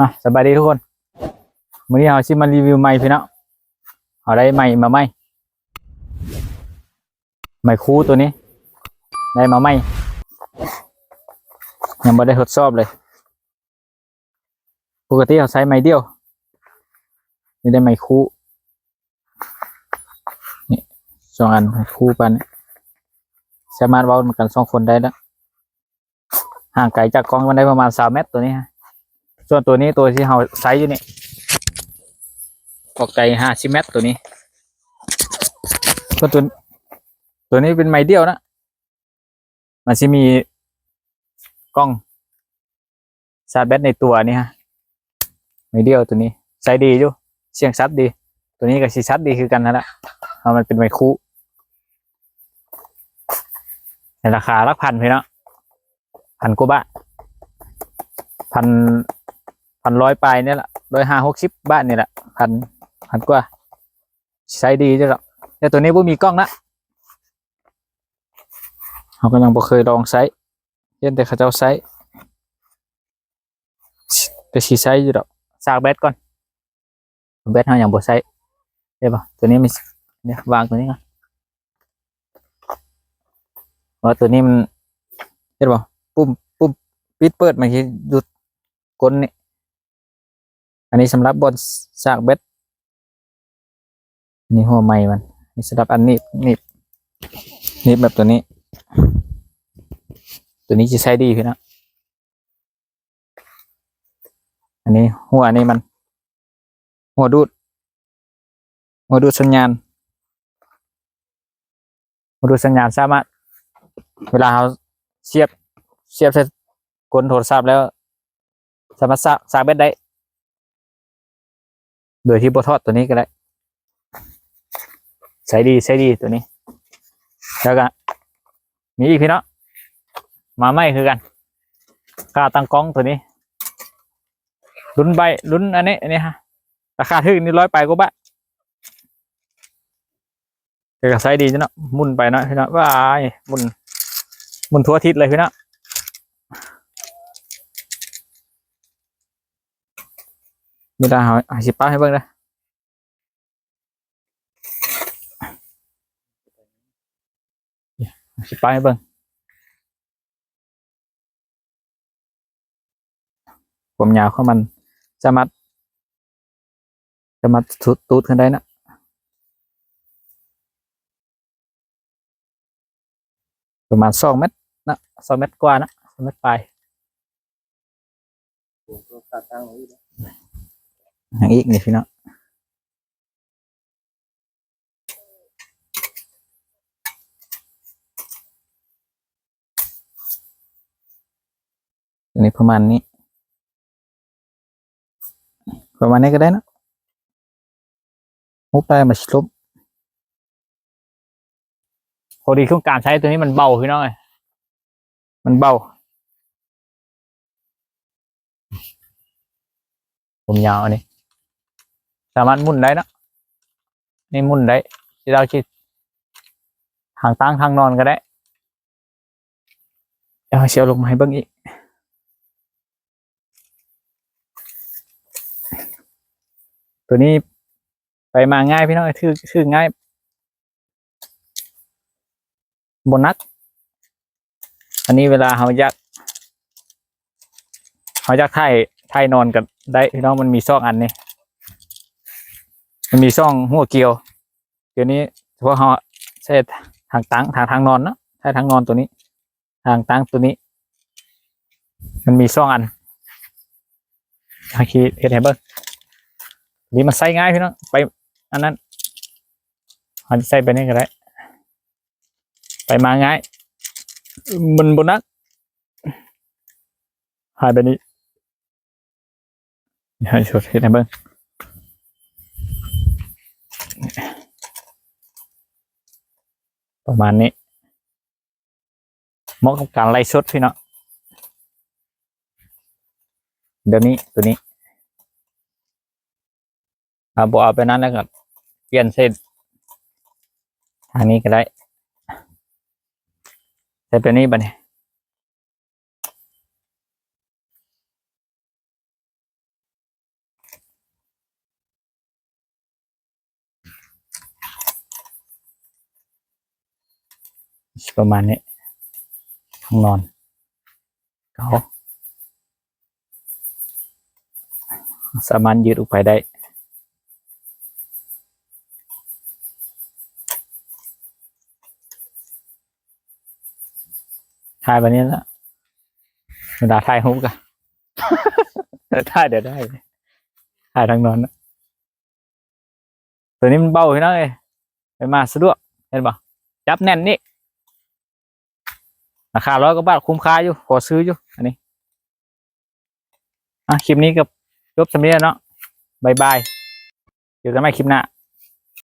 อะสบายดีทุกคนวันนี้เราชิมารีวิวใหม่พี่เนาะเอาได้ใหม่มาใหม่ใหม่คู่ตัวนี้ ได้มาใหม่ยังไม่ได้ทดสอบเลย ปกติเราใช้ไม้เดียว นี่ได้ไม้คู่นี่สองอันคู่ปันสามารถว้าเหมือนกันสองคนได้แล้วห่างไกลจากกล้องมันได้ประมาณสามเมตรตัวนี้ฮะ ส่วนตัวนี้ตัวที่เราใช้อยู่นี่ออกไกลห้าสิบเมตรตัวนี้ส่วนตัวตัวนี้เป็นไม้เดียวนะ มันจะมีกล้องชาร์จแบตในตัวนี่ฮะไม้เดียวตัวนี้ใช้ดีอยู่เสียงชัดดี ตัวนี้กับสีชัดดีคือกันนั่นแหละเพรามันเป็นไมค์คู่ในราคาลักพันพี่เนาะพันกว่าบาทพัน พันร้อยปลายเนี่ยแหละร้อยห้าหกสิบบาทนี่แหละพันพันกว่า ใช้ดีจ้ะหรอกแต่ตัวนี้บ่มีกล้องนะเราก็ยังบ่เคยลองใช้เห็นแต่เขาเจ้าใช้แต่สีใช้อยู่ดอกสากแบตก่อนแบตเราอย่างบดใช้ได้ปะตัวนี้มันเนี่ยวางตัวนี้ก่อนว่าตัวนี้มันเห็นปะปุ่มปุ่มปิดเปิดมันคือดูดกลนี่ อันนี้สำหรับบนสากแบตอันนี่หัวไม้มันนี่สำหรับอันนี้นี่นี่แบบตัวนี้ ตัวนี้จะใช้ดีพี่นะอันนี้หัวอันนี้มัน หัวดูด หัวดูดสัญญาณหัวดูดสัญญาณสามารถเวลาเราเสียบเสียบใส่กลโทรศัพท์แล้วสามารถสากสากแบตได้ โดยที่บทอดตัวนี้ก็ได้ใช้ดีใช้ดีตัวนี้ แล้วก็มีอีกพี่เนาะมาไม่คือกันค่าตั้งกล้องตัวนี้ลุ้นใบลุ้นอันนี้อันนี้ฮะราคาถึงนี่ร้อยไปก็บะเดี๋ยวก็ไซส์ดีจ้ะเนาะมุนไปเนาะพี่เนาะว้ายมุนมุนทั่วทิศเลยพี่เนาะ มีดาหาหาสิป้าให้เบิ่งเลยหาสิป้าให้เบิ่งความยาวของมันสามารถสามารถทุดตูดขึ้นได้นะประมาณสองเมตรนะสองเมตรกว่านะสองเมตรปลาย อย่างอีกนี่พี่น้องอันนี้ประมาณนี้ ประมาณนี้ก็ได้นะมุกได้มาชลบพอดีช่วงการใช้ตัวนี้มันเบาพี่น้องเอ้ยมันเบา ผมยาวอันนี้ สามารถมุ่นได้นะนี่มุ่นได้ที่เราคิดทางตั้งทางนอนก็ได้เอาเชียวลงมาให้เบิ้งอีกตัวนี้ไปมาง่ายพี่น้องชื่อชื่อง่ายบนักอันนี้เวลาเขาอยากเขาอยากถ่ายถ่ายนอนกันได้พี่น้องมันมีซอกอันนี้ มันมีซ่องหัวเกลียว เดี๋ยวนี้เฉพาะเขาใช้ทางตั้งทางทางนอนนะใช้ทางนอนตัวนี้ ทางตั้งตัวนี้ มันมีซ่องอันทางคีเฮ็ดให้เบิ่งนี่มันใส่ง่ายพี่น้องไปอันนั้นอันใส่ไปนี่ก็ได้ ไปมาง่าย มันบนนักหายไปนี้ให้ชดเห็นไหมเบิ้ง ประมาณนี้เหมาะกับการไล่ชดพี่เนาะเดี๋ยวนี้ตัวนี้อ่าบอเอาไปนั้นแล้วก็เปลี่ยนเส้นทางนี้ก็ได้ใส่ไปนี่บัดนี้ ประมาณนี้ห้องนอนเขาสามารถยืดออกไปได้ถ่ายแบบนี้แล้วเวลาถ่ายฮุกอะถ่ายเดี๋ยวได้ถ่ายทางนอนนะตัวนี้มันเบาอยู่นะเอ้ยไปมาสะดวกเห็นปะจับแน่นนี่ ราคาร้อยกว่าบาทคุ้มค่าอยู่ขอซื้ออยู่อันนี้อะคลิปนี้กับจบสำเร็จเนาะบายบายเจอกันใหม่คลิปหน้า